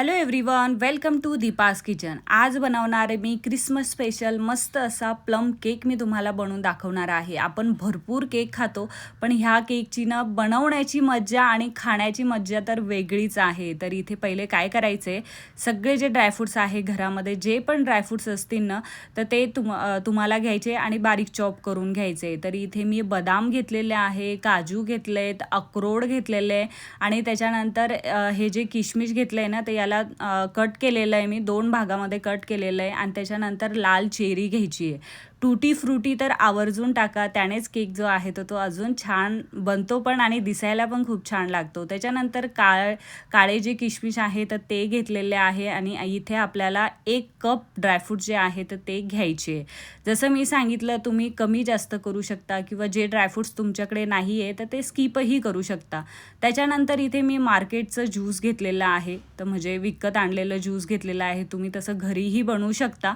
Hello everyone welcome to Deepa's kitchen आज बनवणार आहे मी क्रिसमस स्पेशल मस्त असा प्लम केक मी तुम्हाला बनवून दाखवणार आहे. आपण भरपूर केक खातो पण ह्या केकची ना बनवण्याची मज्जा आणि खाण्याची मज्जा तर वेगळीच आहे. तर इथे पहिले काय करायचं? आहे सगळे जे ड्रायफ्रूट्स आहे घरामध्ये जे पण ड्रायफ्रूट्स असतील ना तर ते तुम तुम्हाला घ्यायचे आणि बारीक चॉप करून घ्यायचे. तर इथे मी बदाम घेतलेले आहे काजू घेतलेत अक्रोड घेतलेले आणि त्याच्यानंतर हे जे किशमिश घेतलं आहे ना ते याला त्याला कट केलेलं आहे. मी दोन भागामध्ये कट केलेलं आहे. आणि त्याच्यानंतर लाल चेरी घ्यायची आहे. टूटी फ्रुटी तर आवर्जून टाका. त्यानेच केक जो आहे तो तो अजून छान बनतो पण आणि दिसायला पण खूप छान लागतो. त्याच्यानंतर काळ काळे जे किशमिश आहे तर ते घेतलेले आहे आणि इथे आपल्याला एक कप ड्रायफ्रूट जे आहे तर ते घ्यायचे. जसं मी सांगितलं तुम्ही कमी जास्त करू शकता किंवा जे ड्रायफ्रूट्स तुमच्याकडे नाही आहे तर ते स्किपही करू शकता. त्याच्यानंतर इथे मी मार्केटचं ज्यूस घेतलेलं आहे. तर म्हणजे विकत आणलेलं ज्यूस घेतलेलं आहे. तुम्ही तसं घरीही बनवू शकता.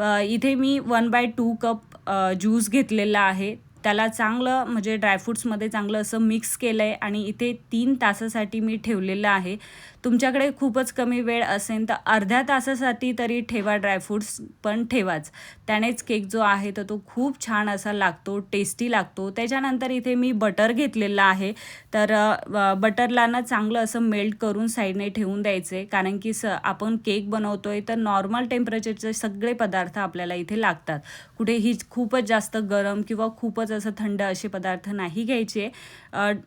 इथे मी one by two cup juice घेतलेला आहे. त्याला चांगलं म्हणजे ड्रायफ्रूट्समध्ये चांगलं असं मिक्स केलं आहे आणि इथे तीन तासासाठी मी ठेवलेलं आहे. तुमच्याकडे खूपच कमी वेळ असेल तर अर्ध्या तासासाठी तरी ठेवा ड्रायफ्रूट्स पण ठेवाच. त्यानेच केक जो आहे तर तो खूप छान असा लागतो टेस्टी लागतो. त्याच्यानंतर इथे मी बटर घेतलेलं आहे. तर बटरला ना चांगलं असं मेल्ट करून साईडने ठेवून द्यायचे. कारण की स आपण केक बनवतोय तर नॉर्मल टेम्परेचरचे सगळे पदार्थ आपल्याला इथे लागतात. कुठेही खूपच जास्त गरम किंवा खूपच असं थंड असे पदार्थ नाही घ्यायचे.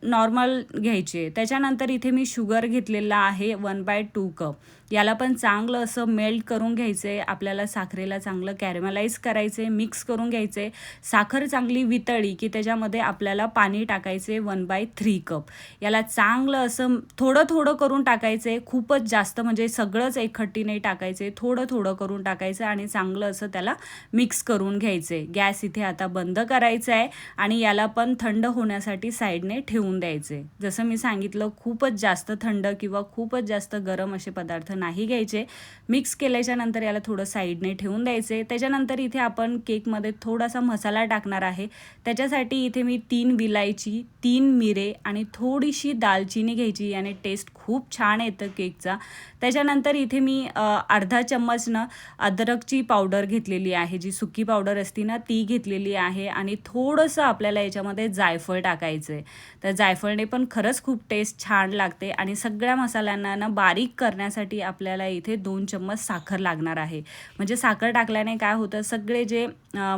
नॉर्मल घ्यायचे. त्याच्यानंतर इथे मी शुगर घेतलेला आहे. वन बाय टू कप याला पण चांगलं असं मेल्ट करून घ्यायचं आहे आपल्याला साखरेला चांगलं कॅरेमलाइज करायचं आहे मिक्स करून घ्यायचं. आहे साखर चांगली वितळी की त्याच्यामध्ये आपल्याला पाणी टाकायचे वन बाय थ्री कप. याला चांगलं असं थोडं थोडं करून टाकायचं आहे खूपच जास्त म्हणजे सगळंच एकखट्टी नाही टाकायचं आहे थोडं थोडं करून टाकायचं आणि चांगलं असं त्याला मिक्स करून घ्यायचं. आहे गॅस इथे आता बंद करायचा आहे आणि याला पण थंड होण्यासाठी साईडने ठेवून द्यायचे. जसं मी सांगितलं खूपच जास्त थंड किंवा खूपच जास्त गरम असे पदार्थ नाही घ्यायचे. मिक्स केल्याच्यानंतर याला थोडं साईडने ठेवून द्यायचे. त्याच्यानंतर इथे आपण केकमध्ये थोडासा मसाला टाकणार आहे. त्याच्यासाठी इथे मी तीन विलायची तीन मिरे आणि थोडीशी दालचिनी घ्यायची. आणि टेस्ट खूप छान येतं केकचा त्याच्यानंतर इथे मी अर्धा चम्मच ना अद्रकची पावडर घेतलेली आहे. जी सुकी पावडर असती ना ती घेतलेली आहे. आणि थोडंसं आपल्याला याच्यामध्ये जायफळ टाकायचं आहे तर जायफळने पण खरंच खूप टेस्ट छान लागते. आणि सगळ्या मसाल्यांना ना बारीक करण्यासाठी आपल्याला इथे दोन चम्मच साखर लागणार आहे. म्हणजे साखर टाकल्याने काय होतं सगळे जे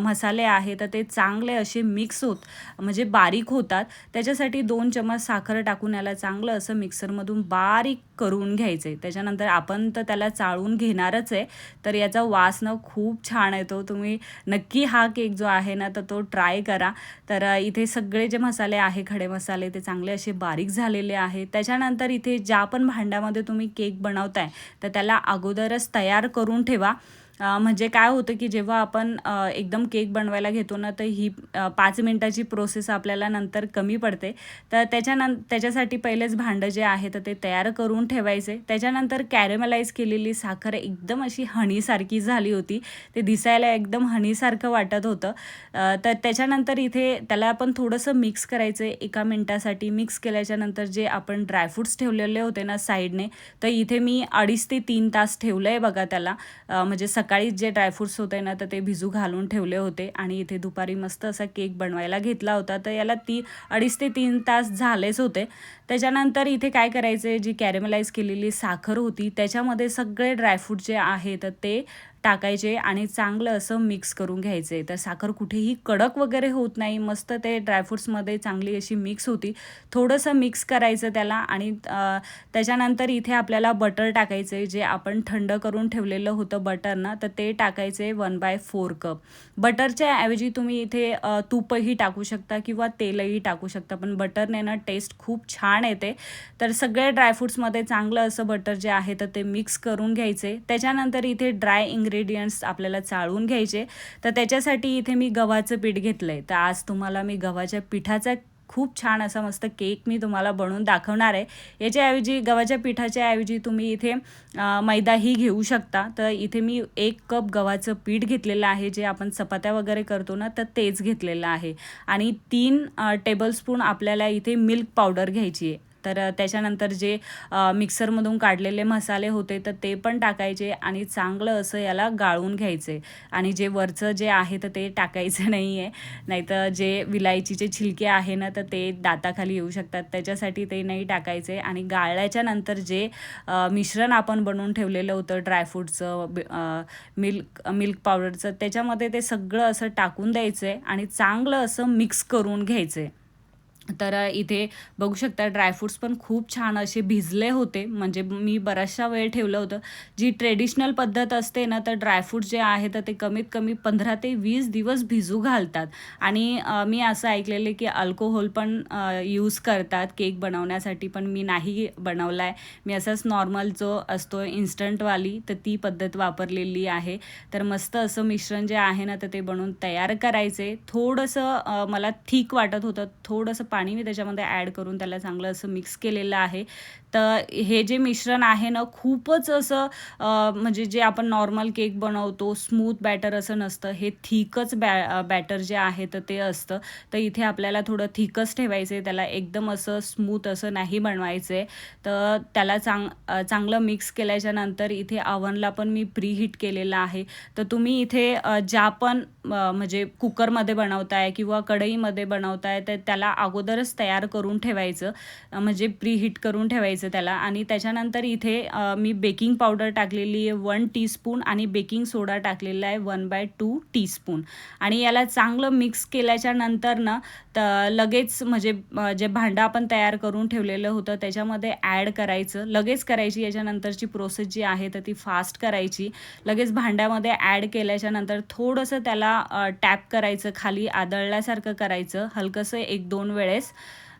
मसाले आहे तर ते चांगले असे मिक्स होत म्हणजे बारीक होतात. त्याच्यासाठी दोन चम्मच साखर टाकून याला चांगलं असं मिक्सरमधून बारीक करून घ्यायचं. आहे त्याच्यानंतर आपण तर त्याला चाळून घेणारच आहे तर याचा वास ना खूप छान येतो. तुम्ही नक्की हा केक जो आहे ना तर तो ट्राय करा. तर इथे सगळे जे मसाले आहे खडे मसाले ते चांगले असे बारीक झालेले आहे त्याच्यानंतर इथे ज्या पण भांड्यामध्ये तुम्ही केक बनवताय तर त्याला अगोदरच तयार करून ठेवा. म्हणजे काय होतं की जेव्हा आपण एकदम केक बनवायला घेतो ना तर ही पाच मिनटाची प्रोसेस आपल्याला नंतर कमी पडते. तर त्याच्यानं त्याच्यासाठी पहिलेच भांडं जे आहे तर ते तयार करून ठेवायचे. त्याच्यानंतर कॅरेमलाइज केलेली साखर एकदम अशी हणीसारखी झाली होती. ते दिसायला एकदम हनीसारखं वाटत होतं. तर त्याच्यानंतर इथे त्याला आपण थोडंसं मिक्स करायचं आहे. एका मिनटासाठी मिक्स केल्याच्यानंतर जे आपण ड्रायफ्रूट्स ठेवलेले होते ना साईडने तर इथे मी अडीच ते तीन तास ठेवलं आहे बघा त्याला. म्हणजे सकाळी जे ड्रायफ्रूट्स होते ना तर ते भिजू घालून ठेवले होते. आणि इथे दुपारी मस्त असा केक बनवायला घेतला होता. तर याला ती अडीच ते तीन तास झालेच होते. त्याच्यानंतर इथे काय करायचं जी कॅरेमलाइज केलेली साखर होती त्याच्यामध्ये सगळे ड्रायफ्रूट जे आहे तर ते टाकायचे आणि चांगलं असं मिक्स करून घ्यायचे. तर साखर कुठेही कडक वगैरे होत नाही. मस्त ते ड्रायफ्रूट्समध्ये चांगली अशी मिक्स होती. थोडंसं मिक्स करायचं त्याला आणि त्याच्यानंतर इथे आपल्याला बटर टाकायचं आहे जे आपण थंड करून ठेवलेलं होतं बटर ना तर ते टाकायचे वन बाय फोर कप बटरच्या ऐवजी तुम्ही इथे तूपही टाकू शकता किंवा तेलही टाकू शकता पण बटरने ना टेस्ट खूप छान येते. तर सगळे ड्रायफ्रूट्समध्ये चांगलं असं बटर जे आहे तर ते मिक्स करून घ्यायचे. त्याच्यानंतर इथे ड्राय इन्ग्रेडियंट्स आपल्याला चाळून घ्यायचे. तर त्याच्यासाठी इथे मी गव्हाचं पीठ घेतलं आहे तर आज तुम्हाला मी गव्हाच्या पिठाचा खूप छान असा मस्त केक मी तुम्हाला बनवून दाखवणार आहे. याच्याऐवजी गव्हाच्या पिठाच्या ऐवजी तुम्ही इथे मैदाही घेऊ शकता. तर इथे मी एक कप गव्हाचं पीठ घेतलेलं आहे. जे आपण चपात्या वगैरे करतो ना तर तेच घेतलेलं आहे. आणि तीन टेबलस्पून आपल्याला इथे मिल्क पावडर घ्यायची आहे. तर त्याच्यानंतर जे मिक्सरमधून काढलेले मसाले होते तर ते पण टाकायचे आणि चांगलं असं याला गाळून घ्यायचे. आणि जे वरचं जे आहे तर ते टाकायचं नाही आहे नाहीतर जे विलायचीचे छिलके आहे ना तर ते दाताखाली येऊ शकतात. त्याच्यासाठी ते नाही टाकायचे. आणि गाळल्याच्या नंतर जे मिश्रण आपण बनवून ठेवलेलं होतं ड्रायफ्रूटचं मिल्क मिल्क पावडरचं त्याच्यामध्ये ते सगळं असं टाकून द्यायचं आहे आणि चांगलं असं मिक्स करून घ्यायचं. आहे तर इथे बघू शकता ड्रायफ्रूट्स पण खूप छान असे भिजले होते. म्हणजे मी बराचशा वेळ ठेवलं होतं. जी ट्रेडिशनल पद्धत असते ना तर ड्रायफ्रूट्स जे आहे तर ते कमीत कमी पंधरा ते वीस दिवस भिजू घालतात. आणि मी असं ऐकलेलं की अल्कोहोल पण यूज करतात केक बनवण्यासाठी पण मी नाही बनवला आहे मी असाच नॉर्मल जो असतो इन्स्टंटवाली तर ती पद्धत वापरलेली आहे. तर मस्त असं मिश्रण जे आहे ना तर ते बनवून तयार करायचे. थोडंसं मला ठीक वाटत होतं. थोडंसं पाणी मी त्याच्यामध्ये ॲड करून त्याला चांगलं असं मिक्स केलेलं आहे. तर हे जे मिश्रण आहे ना खूपच असं म्हणजे जे आपण नॉर्मल केक बनवतो स्मूथ बॅटर असं नसतं. हे थिकच बॅ बॅटर जे आहे तर ते असतं. तर इथे आपल्याला थोडं थिकच ठेवायचं आहे त्याला एकदम असं स्मूथ असं नाही बनवायचं आहे तर त्याला चांग चांगलं मिक्स केल्याच्यानंतर इथे अवनला पण मी प्रीहीट केलेलं आहे. तर तुम्ही इथे ज्या पण म्हणजे कुकरमध्ये बनवताय किंवा कढईमध्ये बनवताय तर त्याला अगोदरच तयार करून ठेवायचं. म्हणजे प्रीहीट करून ठेवायचं त्याला. आणि त्याच्यानंतर इथे मी बेकिंग पावडर टाकलेली आहे वन टीस्पून आणि बेकिंग सोडा टाकलेला आहे वन बाय टू टीस्पून. आणि याला चांगलं मिक्स केल्याच्यानंतर ना तर लगेच म्हणजे जे भांडं आपण तयार करून ठेवलेलं होतं त्याच्यामध्ये ॲड करायचं. लगेच करायची याच्यानंतरची प्रोसेस जी आहे तर ती फास्ट करायची. लगेच भांड्यामध्ये ॲड केल्याच्यानंतर थोडंसं त्याला टॅप करायचं खाली आदळल्यासारखं करायचं हलकंसं एक दोन वेळेस.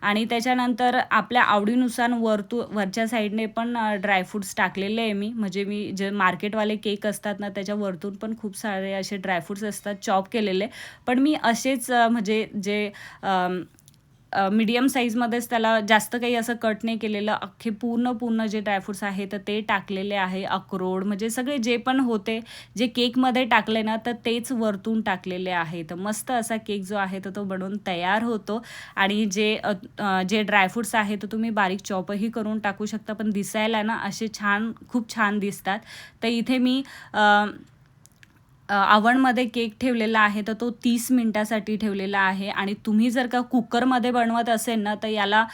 आणि त्याच्यानंतर आपल्या आवडीनुसार वरतू वरच्या साईडने पण ड्रायफ्रूट्स टाकलेले आहे मी. म्हणजे मी जे मार्केटवाले केक असतात ना त्याच्या वरतून पण खूप सारे असे ड्रायफ्रूट्स असतात चॉप केलेले. पण मी असेच म्हणजे जे मीडियम साईजमध्येच त्याला जास्त काही असं कट नाही केलेलं. अख्खे पूर्ण पूर्ण जे ड्रायफ्रूट्स आहे तर ते टाकलेले आहे अक्रोड म्हणजे सगळे जे पण होते जे केकमध्ये टाकले ना तर तेच वरतून टाकलेले आहे तर मस्त असा केक जो आहे तर तो बनवून तयार होतो. आणि जे जे ड्रायफ्रूट्स आहे तर तुम्ही बारीक चॉपही करून टाकू शकता. पण दिसायला ना असे छान खूप छान दिसतात. तर इथे मी आ, आवणमध्ये केक ठेवलेला आहे तर तो तीस मिनटासाठी ठेवलेला आहे. आणि तुम्ही जर का कुकरमध्ये बनवत असेल ना तर याला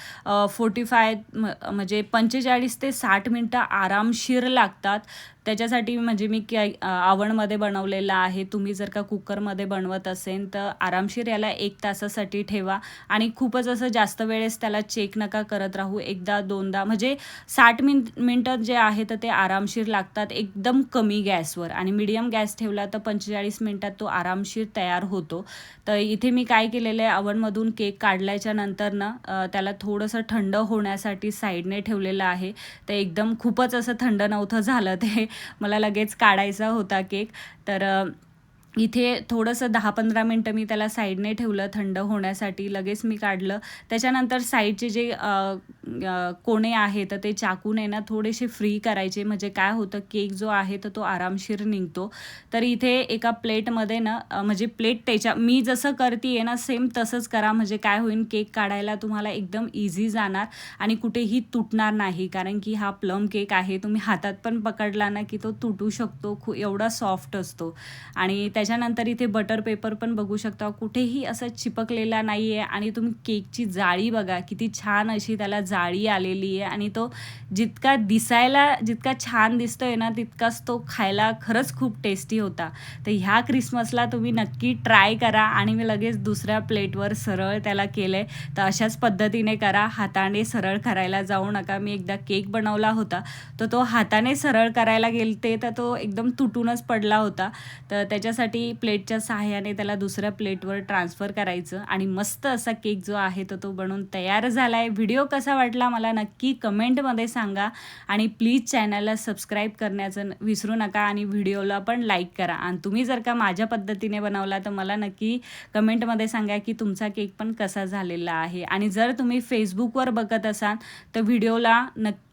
फोर्टी फाय म्हणजे पंचेचाळीस ते साठ मिनटं आरामशीर लागतात. त्याच्यासाठी म्हणजे मी काय आवणमध्ये बनवलेला आहे. तुम्ही जर का कुकरमध्ये बनवत असेल तर आरामशीर याला एक तासासाठी ठेवा. आणि खूपच असं जास्त वेळेस त्याला चेक नका करत राहू. एकदा दोनदा म्हणजे साठ मिन मिनटं जे आहे तर ते आरामशीर लागतात. एकदम कमी गॅसवर. आणि मीडियम गॅस ठेवला तर पंचेचाळीस मिनटात तो आरामशीर तयार होतो. तर इथे मी काय केलेलं आहे अवनमधून केक काढल्याच्या नंतर ना त्याला थोडंसं थंड होण्यासाठी साईडने ठेवलेलं आहे. तर एकदम खूपच असं थंड नव्हतं झालं ते. मला लगेच काढायचा होता केक. तर इथे थोडंसं दहा पंधरा मिनटं मी त्याला साईडने ठेवलं थंड होण्यासाठी. लगेच मी काढलं. त्याच्यानंतर साईडचे जे कोणे आहे तर ते चाकूने ना थोडेसे फ्री करायचे. म्हणजे काय होतं केक जो आहे तर तो आरामशीर निघतो. तर इथे एका प्लेटमध्ये ना म्हणजे प्लेट त्याच्या मी जसं करते आहे ना सेम तसंच करा. म्हणजे काय होईल केक काढायला तुम्हाला एकदम इझी जाणार आणि कुठेही तुटणार नाही. कारण की हा प्लम केक आहे तुम्ही हातात पण पकडला ना की तो तुटू शकतो. खू एवढा सॉफ्ट असतो. आणि त्या त्याच्यानंतर इथे बटर पेपर पण बघू शकता. कुठेही असं चिपकलेला नाही आहे आणि तुम्ही केकची जाळी बघा. किती छान अशी त्याला जाळी आलेली आहे आणि तो जितका दिसायला जितका छान दिसतोय ना तितकाच तो खायला खरंच खूप टेस्टी होता. तर ह्या क्रिसमसला तुम्ही नक्की ट्राय करा आणि मी लगेच दुसऱ्या प्लेटवर सरळ त्याला केलं आहे तर अशाच पद्धतीने करा. हाताने सरळ करायला जाऊ नका. मी एकदा केक बनवला होता. तर तो हाताने सरळ करायला गेलते तर तो एकदम तुटूनच पडला होता. तर त्याच्यासाठी प्लेटच्या सहाय्याने त्याला दुसऱ्या प्लेटवर ट्रान्सफर करायचं आणि मस्त असा केक जो आहे तर तो बनवून तयार झाला आहे व्हिडिओ कसा वाटला मला नक्की कमेंटमध्ये सांगा आणि प्लीज चॅनलला सबस्क्राईब करण्याचं विसरू नका आणि व्हिडिओला पण लाईक करा. आणि तुम्ही जर का माझ्या पद्धतीने बनवला तर मला नक्की कमेंटमध्ये सांगा की तुमचा केक पण कसा झालेला आहे. आणि जर तुम्ही फेसबुकवर बघत असाल तर व्हिडिओला नक्की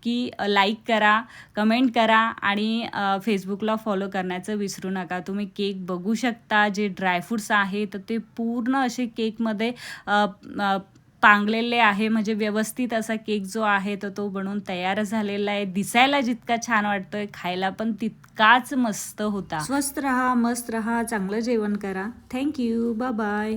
लाईक करा कमेंट करा आणि फेसबुकला फॉलो करण्याचं विसरू नका. तुम्ही केक बघू शकता जे ड्रायफ्रूट्स आहे तर ते पूर्ण असे केकमध्ये पांगलेले आहे. म्हणजे व्यवस्थित असा केक जो आहे तर तो बनवून तयार झालेला आहे. दिसायला जितका छान वाटतोय खायला पण तितकाच मस्त होता. स्वस्त रहा मस्त रहा चांगलं जेवण करा. Thank you bye